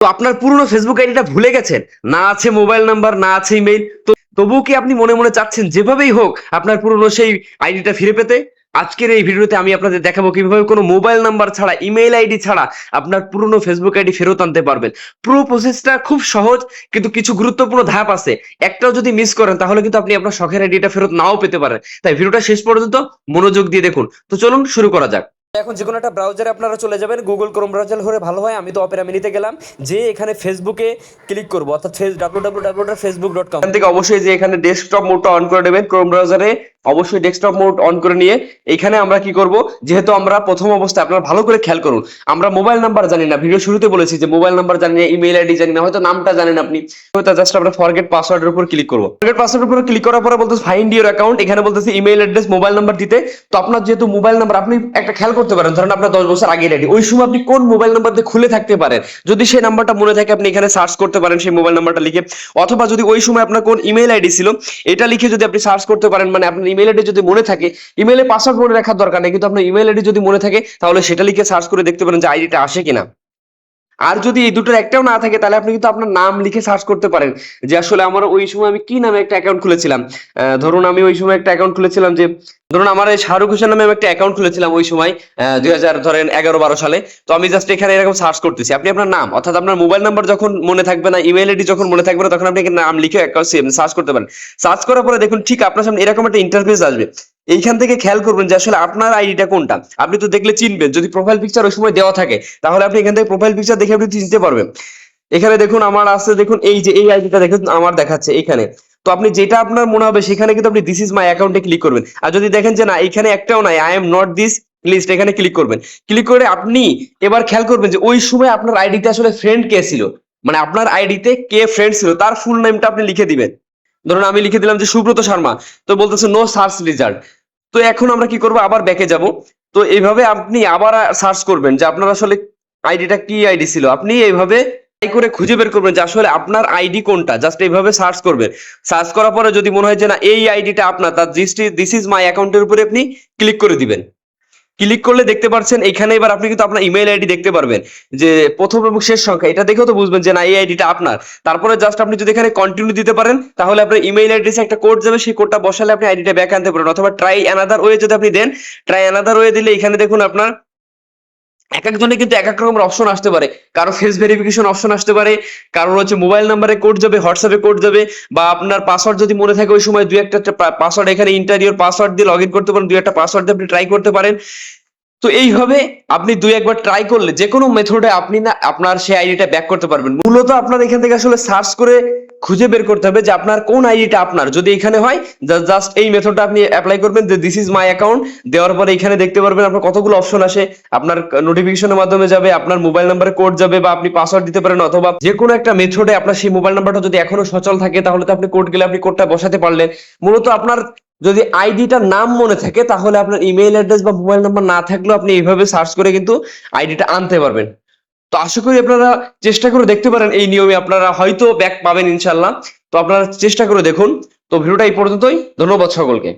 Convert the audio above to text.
তো আপনার পুরনো ফেসবুক আইডিটা ভুলে গেছেন? না আছে মোবাইল নাম্বার, না আছে ইমেইল তো তবুও কি আপনি মনে মনে চাচ্ছেন যেভাবেই হোক আপনার পুরনো সেই আইডিটা ফিরে পেতে? আজকের এই ভিডিওতে আমি আপনাদের দেখাবো কীভাবে কোনো মোবাইল নাম্বার ছাড়া ইমেইল আইডি ছাড়া আপনার পুরনো ফেসবুক আইডি ফেরত আনতে পারবেন। পুরো প্রসেসটা খুব সহজ, কিন্তু কিছু গুরুত্বপূর্ণ ধাপ আছে। একটাও যদি মিস করেন, তাহলে কিন্তু আপনি আপনার শখের আইডিটা ফেরত নাও পেতে পারেন। তাই ভিডিওটা শেষ পর্যন্ত মনোযোগ দিয়ে দেখুন। তো চলুন শুরু করা যাক। এখন যে কোনো একটা ব্রাউজারে আপনারা চলে যাবেন গুগল ক্রোম ব্রাউজার হলে ভালো হয়, আমি তো অপেরা মিনিতে গেলাম, যে এখানে ফেসবুকে ক্লিক করব, অর্থাৎ W W W dot Facebook dot com থেকে অবশ্যই যে এখানে ডেস্কটপ মোডটা অন করে নেবেন ক্রোম ব্রাউজারে অবশ্যই ডেস্কটপ মোড অন করে নিয়ে এখানে আমরা কি করব? যেহেতু আমরা প্রথম অবস্থায় আপনারা ভালো করে খেয়াল করুন, আমরা মোবাইল নাম্বার জানি না। ভিডিও শুরুতে বলেছি যে মোবাইল নাম্বার জানি না ইমেল আইডি জানি না, হয়তো নামটা জানেন আপনি। হয়তো জাস্ট আমরা ফরগেট পাসওয়ার্ডের উপর ক্লিক করব। ফরগেট পাসওয়ার্ডের উপর ক্লিক করার পরে বলতেছে ফাইন্ড ইউর অ্যাকাউন্ট এখানে বলতেছে ইমেল অ্যাড্রেস মোবাইল নাম্বার দিতে। তো আপনার যেহেতু মোবাইল নাম্বার আপনি একটা খেয়াল করতে পারেন, ধরেন আপনার দশ বছর আগে আইডি ওই সময় আপনি কোন মোবাইল নাম্বার দিয়ে খুলে থাকতে পারেন? যদি সেই নাম্বারটা মনে থাকে, আপনি এখানে সার্চ করতে পারেন সেই মোবাইল নাম্বারটা লিখে। অথবা যদি ওই সময় আপনার কোন ইমেল আইডি ছিল, এটা লিখে যদি আপনি সার্চ করতে পারেন মানে আপনার ইমেল আইডি যদি মনে থাকে ইমেলে পাসওয়ার্ড মনে রাখার দরকার নেই, কিন্তু আপনার ইমেল আইডি যদি মনে থাকে, তাহলে সেটা লিখে সার্চ করে দেখতে পারেন যে আইডিটা আসে কিনা। আর যদি এই দুটোর একটাও না থাকে, তাহলে আপনি কিন্তু আপনার নাম লিখে সার্চ করতে পারেন। যে আসলে আমার ওই সময় আমি কি নামে একটা অ্যাকাউন্ট খুলেছিলাম? ধরুন আমি ওই সময় একটা অ্যাকাউন্ট খুলেছিলাম যে, ধরুন আমার এই শাহরুখ হোসেন নামে আমি একটা অ্যাকাউন্ট খুলেছিলাম ওই সময় দুই হাজার ধরেন এগারো বারো সালে। তো আমি জাস্ট এখানে এরকম সার্চ করতেছি। আপনি আপনার নাম, অর্থাৎ আপনার মোবাইল নাম্বার যখন মনে থাকবে না ইমেল আইডি যখন মনে থাকবে না, তখন আপনি নাম লিখে সার্চ করতে পারেন। সার্চ করার পরে দেখুন, ঠিক আপনার সামনে এরকম একটা ইন্টারফেস আসবে। এইখান থেকে খেয়াল করবেন যে আসলে আপনার আইডিটা কোনটা। আপনি তো দেখলে চিনবেন, যদি প্রোফাইল পিকচার ওই সময় দেওয়া থাকে, তাহলে আপনি এখান থেকে প্রোফাইল পিকচার দেখে আপনি চিনতে পারবেন। এখানে দেখুন আমার আছে, দেখুন এই যে, এই আইডিটা দেখুন, আমার দেখাচ্ছে এখানে। তো আপনি যেটা আপনার মনে হবে, সেখানে কিন্তু আপনি দিস ইজ মাই অ্যাকাউন্টে ক্লিক করবেন। আর যদি দেখেন যে না এখানে একটাও নাই I am not this list এখানে ক্লিক করবেন। ক্লিক করে আপনি এবার খেয়াল করবেন যে ওই সময় আপনার আইডিতে আসলে ফ্রেন্ড কে ছিল। মানে আপনার আইডিতে কে ফ্রেন্ড ছিল, তার ফুল নেমটা আপনি লিখে দিবেন। ধরুন আমি লিখে দিলাম যে সুব্রত শর্মা, তো বলতেছে নো সার্চ রেজাল্ট তো এখন আমরা কি করব? আবার ব্যাকে যাব। তো এইভাবে আপনি আবার সার্চ করবেন যে আপনার আসলে আইডিটা কি আইডি ছিল? আপনি এইভাবে ট্রাই করে খুঁজে বের করবেন যে আসলে আপনার আইডি কোনটা। জাস্ট এইভাবে সার্চ করবেন। সার্চ করার পরে যদি মনে হয় যে না, এই আইডিটা আপনার, তার দিস ইজ মাই অ্যাকাউন্টের উপরে আপনি ক্লিক করে দিবেন। ক্লিক করলে দেখতে পাচ্ছেন এখানে এবার আপনি কিন্তু আপনার ইমেল আইডি দেখতে পারবেন যে প্রথম এবং শেষ সংখ্যা, এটা দেখেও তো বুঝবেন যে না, এই আইডিটা আপনার। তারপরে জাস্ট আপনি যদি এখানে কন্টিনিউ দিতে পারেন, তাহলে আপনার ইমেল অ্যাড্রেসে একটা কোড যাবে, সেই কোডটা বসালে আপনি আইডিটা ব্যাক আনতে পারেন, অথবা ট্রাই অ্যানাদার ওয়ে যদি আপনি দেন ট্রাই অ্যানাদার ওয়ে দিলে এখানে দেখুন আপনার এক একজনে কিন্তু এক এক রকমের অপশন আসতে পারে। কারও ফেস ভেরিফিকেশন অপশন আসতে পারে, কারোর হচ্ছে মোবাইল নাম্বারে কোড যাবে হোয়াটসঅ্যাপে কোড যাবে, বা আপনার পাসওয়ার্ড যদি মনে থাকে ওই সময় দুই একটা পাসওয়ার্ড এখানে ইন্টারিয়র পাসওয়ার্ড দিয়ে লগ ইন করতে পারেন, দুই একটা পাসওয়ার্ড দিয়ে আপনি ট্রাই করতে পারেন। তো এইভাবে আপনি দুই একবার ট্রাই করলে যে কোনো মেথডে আপনি না আপনার সেই আইডিটা ব্যাক করতে পারবেন। মূলত আপনার এখান থেকে আসলে সার্চ করে খুঁজে বের করতে হবে যে আপনার কোন আইডিটা আপনার। যদি এখানে হয় জাস্ট এই মেথডটা আপনি অ্যাপ্লাই করবেন যে দিস ইজ মাই অ্যাকাউন্ট দেওয়ার পরে এখানে দেখতে পারবেন আপনার কতগুলো অপশন আসে। আপনার নোটিফিকেশনের মাধ্যমে যাবে, আপনার মোবাইল নাম্বারে কোড যাবে বা আপনি পাসওয়ার্ড দিতে পারেন অথবা যে কোনো একটা মেথডে আপনার সেই মোবাইল নাম্বারটা যদি এখনও সচল থাকে, তাহলে তো আপনি কোড গেলে আপনি কোডটা বসাতে পারলেন। মূলত আপনার যদি আইডিটার নাম মনে থাকে, তাহলে আপনার ইমেল অ্যাড্রেস বা মোবাইল নাম্বার না থাকলেও আপনি এইভাবে সার্চ করে কিন্তু আইডিটা আনতে পারবেন। তো আশা করি আপনারা চেষ্টা করে দেখতে পারেন এই নিয়মে আপনারা হয়তো ব্যাক পাবেন ইনশাল্লাহ তো আপনারা চেষ্টা করে দেখুন। তো ভিডিওটা এই পর্যন্তই। ধন্যবাদ সকলকে।